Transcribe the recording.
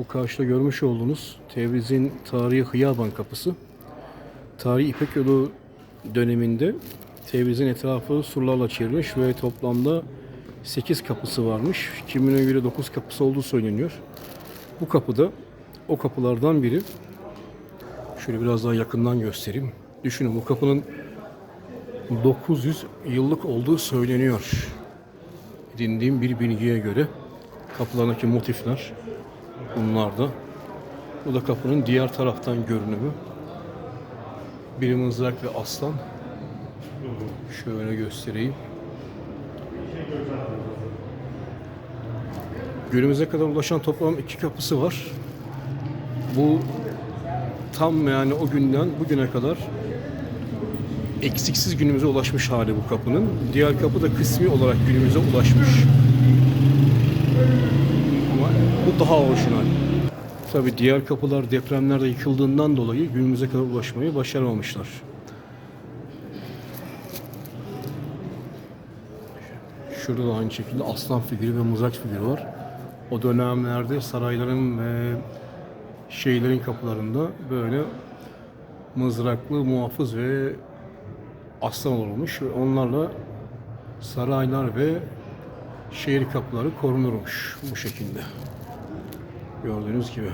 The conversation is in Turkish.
Bu karşıda görmüş olduğunuz Tebriz'in tarihi Hıyaban Kapısı. Tarihi İpek Yolu döneminde Tebriz'in etrafı surlarla çevrilmiş ve toplamda 8 kapısı varmış. Kimine göre 9 kapısı olduğu söyleniyor. Bu kapıda o kapılardan biri. Şöyle biraz daha yakından göstereyim. Düşünün bu kapının 900 yıllık olduğu söyleniyor. Edindiğim bir bilgiye göre kapılardaki motifler bunlar da. Bu da kapının diğer taraftan görünümü. Bir mızrak ve aslan. Şöyle göstereyim. Günümüze kadar ulaşan toplam iki kapısı var. Bu tam yani o günden bugüne kadar eksiksiz günümüze ulaşmış hali bu kapının. Diğer kapı da kısmi olarak günümüze ulaşmış. Daha orijinal. Tabi diğer kapılar depremlerde yıkıldığından dolayı günümüze kadar ulaşmayı başaramamışlar. Şurada da aynı şekilde aslan figürü ve mızrak figürü var. O dönemlerde sarayların ve şeylerin kapılarında böyle mızraklı muhafız ve aslan olmuş ve onlarla saraylar ve şehir kapıları korunurmuş bu şekilde. Gördüğünüz gibi.